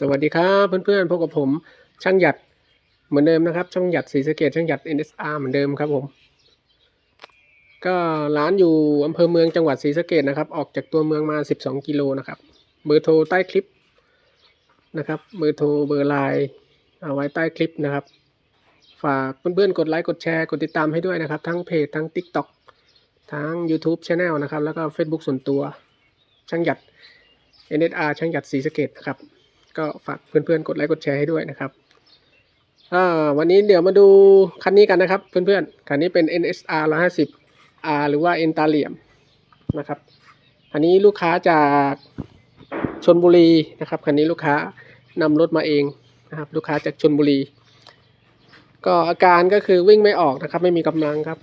สวัสดีครับเพื่อนๆพบกับผมช่างหยัดเหมือนเดิมนะครับ ช่างหยัดศรีสะเกดช่างหยัด NSR เหมือนเดิมครับผม ก็ร้านอยู่อำเภอเมืองจังหวัดศรีสะเกดนะครับ ออกจากตัวเมืองมา 12 กิโลนะครับเบอร์โทรใต้คลิปนะครับเบอร์โทรเบอร์ไลน์เอาไว้ใต้คลิปนะครับ ฝากเพื่อนๆกดไลค์กดแชร์กดติดตามให้ด้วยนะครับ ทั้งเพจทั้ง TikTok ทั้ง YouTube Channel นะครับ แล้วก็ Facebook ส่วนตัวช่างหยัด NSR ช่างหยัดศรีสะเกดนะครับ ก็ฝากเพื่อนๆ กดไลค์กดแชร์ให้ด้วยนะครับอ่าวันนี้เดี๋ยวมาดูคันนี้กันนะครับ เพื่อนๆ คันนี้เป็น NSR 150 R หรือว่า e n t a l i u m นะครับ คันนี้ลูกค้าจากชนบุรีนะครับ คันนี้ลูกค้านำรถมาเองนะครับ ลูกค้าจากชนบุรี ก็อาการก็คือวิ่งไม่ออกนะครับ ไม่มีกำลังครับ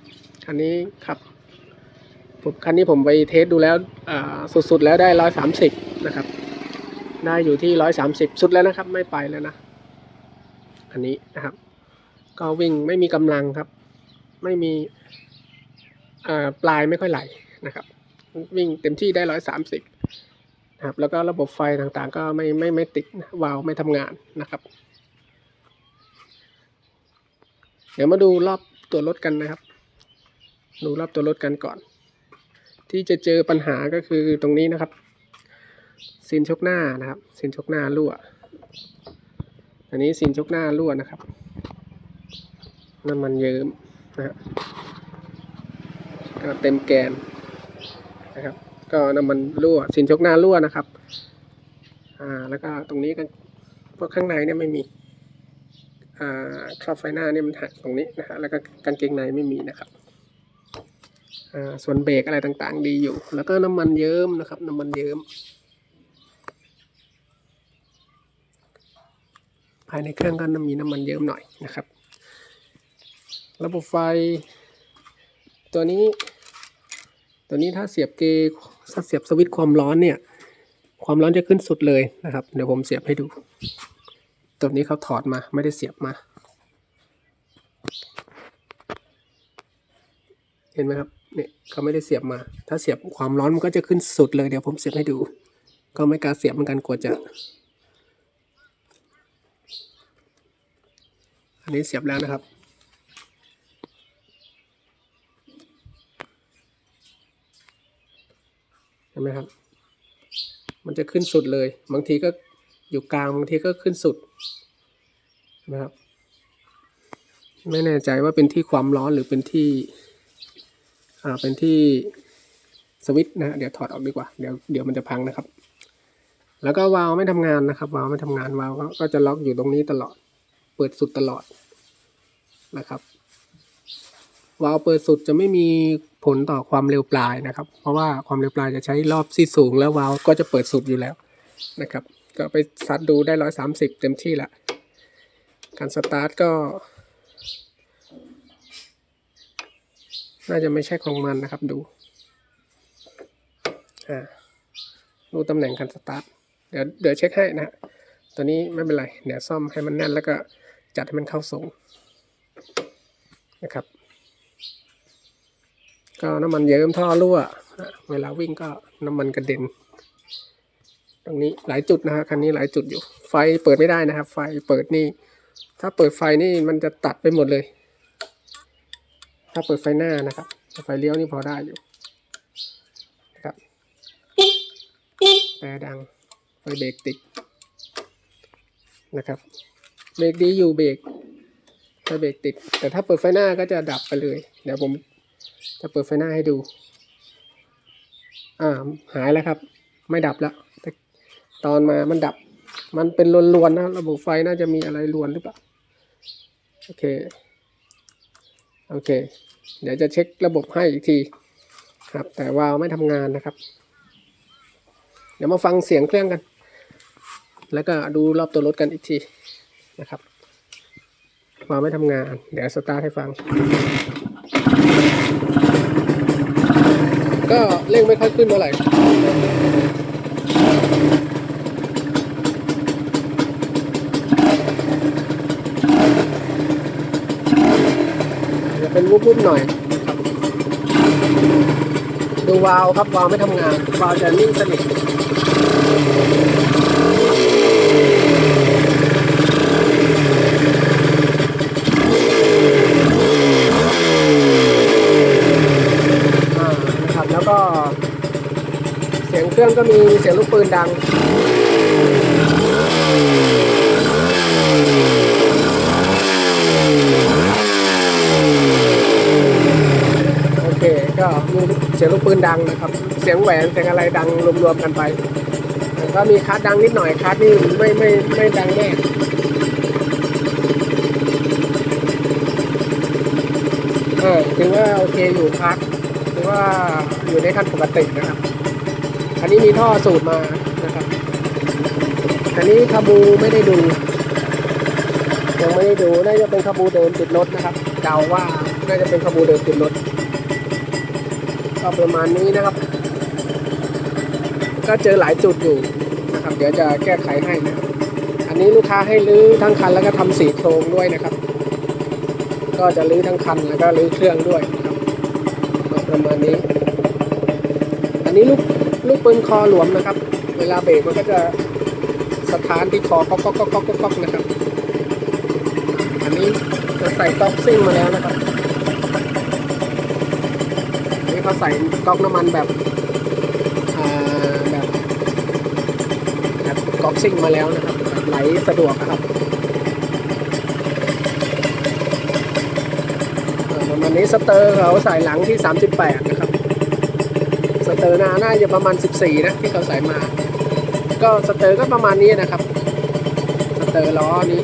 คันนี้ครับผมคันนี้ผมไปเทสดูแล้วสุดๆแล้วได้ร้อยสามสิบนะครับ ได้อยู่ที่ร้อยสามสิบสุดแล้วนะครับ ไม่ไปแล้วนะ อันนี้นะครับ ก็วิ่งไม่มีกำลังครับ ไม่มีปลายไม่ค่อยไหลนะครับ วิ่งเต็มที่ได้ร้อยสามสิบนะครับแล้วก็ระบบไฟต่างๆ ก็ไม่ไม่ไม่ติดวาล์วไม่ทำงานนะครับ เดี๋ยวมาดูรอบตัวรถกันนะครับ ดูรอบตัวรถกันก่อน ที่จะเจอปัญหาก็คือตรงนี้นะครับ ซีนชกหน้านะครับซีนชกหน้ารั่ว อันนี้ซีนชกหน้ารั่วนะครับ น้ำมันเยิ้มนะฮะก็เต็มแกนนะครับ ก็น้ำมันรั่วซีนชกหน้ารั่วนะครับ อ่า แล้วก็ตรงนี้กันพวกข้างในเนี่ยไม่มี อ่าครอบไฟหน้าเนี่ยมันหักตรงนี้นะฮะ แล้วก็กางเกงในไม่มีนะครับอ่าส่วนเบรกอะไรต่างๆ ดีอยู่ แล้วก็น้ำมันเยิ้มนะครับ น้ำมันเยิ้มายในเครื่องก็มีน้ำมันเยิ้มหน่อยนะครับ ระบบไฟ ตัวนี้ ตัวนี้ถ้าเสียบเกถ้าเสียบสวิตช์ความร้อนเนี่ย ความร้อนจะขึ้นสุดเลยนะครับ เดี๋ยวผมเสียบให้ดู ตัวนี้เขาถอดมาไม่ได้เสียบมา เห็นไหมครับเนี่ยเขาไม่ได้เสียบมา ถ้าเสียบความร้อนมันก็จะขึ้นสุดเลย เดี๋ยวผมเสียบให้ดู ก็ไม่กล้าเสียบเหมือนกันกลัวจะ อันนี้เสียบแล้วนะครับ เห็นไหมครับ มันจะขึ้นสุดเลย บางทีก็อยู่กลาง บางทีก็ขึ้นสุดนะครับ ไม่แน่ใจว่าเป็นที่ความร้อนหรือเป็นที่ อ่า เป็นที่สวิตช์นะ เดี๋ยวถอดออกดีกว่า เดี๋ยวเดี๋ยวมันจะพังนะครับ แล้วก็วาล์วไม่ทำงานนะครับ วาล์วไม่ทำงาน วาล์วก็จะล็อกอยู่ตรงนี้ตลอด เปิดสุดตลอดนะครับวาล์วเปิดสุดจะไม่มีผลต่อความเร็วปลายนะครับ เพราะว่าความเร็วปลายจะใช้รอบที่สูงแล้ววาล์วก็จะเปิดสุดอยู่แล้วนะครับ ก็ไปซัดดูได้ร้อยสามสิบเต็มที่ละการสตาร์ทก็ น่าจะไม่ใช่ของมันนะครับดูอ่าดูตำแหน่งการสตาร์ทเดี๋ยวเดี๋ยวเช็คให้นะฮะ ตัวนี้ไม่เป็นไร เดี๋ยวซ่อมให้มันแน่นแล้วก็จัดให้มันเข้าทรงนะครับ ก็น้ำมันเยิ้มท่อรั่วนะเวลาวิ่งก็น้ำมันกระเด็น ตรงนี้หลายจุดนะฮะคันนี้หลายจุดอยู่ ไฟเปิดไม่ได้นะครับ ไฟเปิดนี่ ถ้าเปิดไฟนี่มันจะตัดไปหมดเลย ถ้าเปิดไฟหน้านะครับ ไฟเลี้ยวนี่พอได้อยู่นะครับแต่ดังไฟเบรกติด นะครับ เบรกดีอยู่เบรกไฟเบรกติด แต่ถ้าเปิดไฟหน้าก็จะดับไปเลย เดี๋ยวผมจะเปิดไฟหน้าให้ดู อ่าหายแล้วครับ ไม่ดับแล้วตตอนมามันดับ มันเป็นลวนๆนะ ระบบไฟน่าจะมีอะไรลวนหรือเปล่า โอเค โอเค เดี๋ยวจะเช็คระบบให้อีกทีครับ แต่วาล์วไม่ทำงานนะครับ เดี๋ยวมาฟังเสียงเครื่องกัน แล้วก็ดูรอบตัวรถกันอีกทีนะครับวาล์วไม่ทำงาน เดี๋ยวสตาร์ทให้ฟัง ก็เร่งไม่ค่อยขึ้นเท่าไหร่จะเป็นวุบๆหน่อย ดูวาล์วครับวาล์วไม่ทำงาน วาล์วจะนิ่งสนิท เสียงเครื่องก็มีเสียงลูกปืนดังโอเคก็มีเสียงลูกปืนดังนะครับ เสียงแหวนเสียงอะไรดังรวมๆกันไปแต่ก็มีคัสดังนิดหน่อยคัสนี่ไม่ไม่ไม่ดังแน่เออถือว่าโอเคอยู่คัสถือ ว่าอยู่ในขั้นปกตินะครับ อันนี้มีท่อสูตรมานะครับ อันนี้คาบูไม่ได้ดูยังไม่ได้ดูน่าจะเป็นคาบูเดิมติดรถนะครับเดาว่าน่าจะเป็นคาบูเดิมติดรถก็ประมาณนี้นะครับ ก็เจอหลายจุดอยู่นะครับ เดี๋ยวจะแก้ไขให้นะอันนี้ลูกค้าให้รื้อทั้งคันแล้วก็ทำสีโครงด้วยนะครับ ก็จะรื้อทั้งคันแล้วก็รื้อเครื่องด้วย ประมาณนี้ อันนี้ลูกลูกปืนคอหลวมนะครับ เวลาเบรกมันก็จะสถานที่คอก๊อกก๊อกก๊อกก๊อกก๊อกนะครับ อันนี้จะใส่ก๊อกซิ่งมาแล้วนะครับนี่เขาใส่ก๊อกน้ำมันแบบแบบแบบก๊อกซิ่งมาแล้วนะครับแบบไหลสะดวกนะครับอ่าประมาณ นี้สเตอร์เขาใส่หลังที่ 38 นะครับ สเตอร์หน้าน่าจะประมาณ 14 นะที่เขาใส่มา ก็สเตอร์ก็ประมาณนี้นะครับ สเตอร์ล้อนี้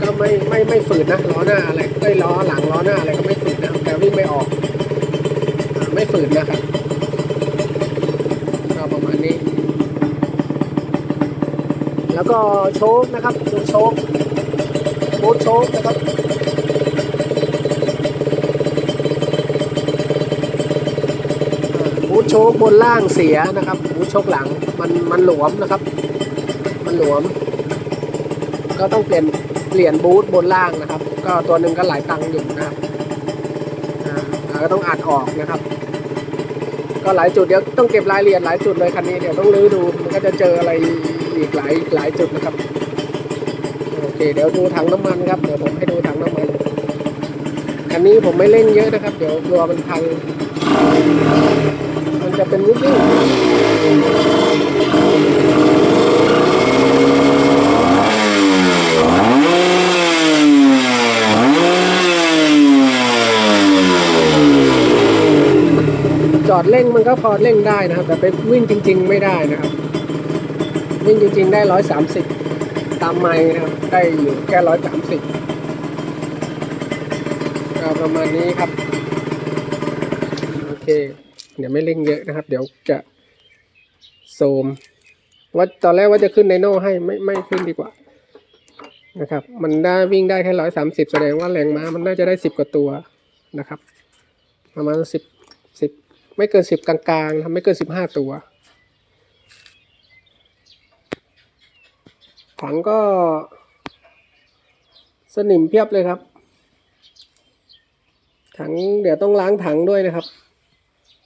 ก็ไม่ไม่ไม่ฝืดนะล้อหน้าอะไรเอ้ล้อหลังล้อหน้าอะไรก็ไม่ฝืดนะแต่วิ่งไม่ออก ไม่ฝืนนะครับก็ประมาณนี้ แล้วก็โชคนะครับดูโชคบูทโชคนะครับอ่าบูทโชคบนล่างเสียนะครับบูโชคหลังมันมันหลวมนะครับ มันหลวม ก็ต้องเปลี่ยนเปลี่ยนบูทบนล่างนะครับ ก็ตัวหนึ่งก็หลายตังค์อยู่นะครับก็ต้องอัดออกนะครับ ก็หลายจุดเดี๋ยวต้องเก็บรายละเอียดหลายจุดเลยคันนี้เดี๋ยวต้องรื้อดูมันก็จะเจออะไรอีกหลายหลายจุดนะครับโอเค เดี๋ยวดูถังน้ำมันครับเดี๋ยวผมให้ดูถังน้ำมันคันนี้ผมไม่เร่งเยอะนะครับ เดี๋ยวกลัวมันพัง จะเป็นวิ่งจอดเร่งมันก็พอเร่งได้นะครับ แต่ไปวิ่งจริง ๆ ไม่ได้นะครับ วิ่งจริง ๆ ได้ร้อยสามสิบตามไมล์นะครับ ได้อยู่แค่ร้อยสามสิบประมาณนี้ครับ โอเค เดี๋ยวไม่เร่งเยอะนะครับ เดี๋ยวจะโซมว่าตอนแรกว่าจะขึ้นไนโน่ให้ไม่ไม่ขึ้นดีกว่านะครับ มันได้วิ่งได้แค่ร้อยสามสิบแสดงว่าแรงม้ามันน่าจะได้สิบกว่าตัวนะครับ ประมาณสิบสิบไม่เกินสิบกลางๆครับไม่เกินสิบห้าตัวถังก็สนิมเพียบเลยครับ ถังเดี๋ยวต้องล้างถังด้วยนะครับ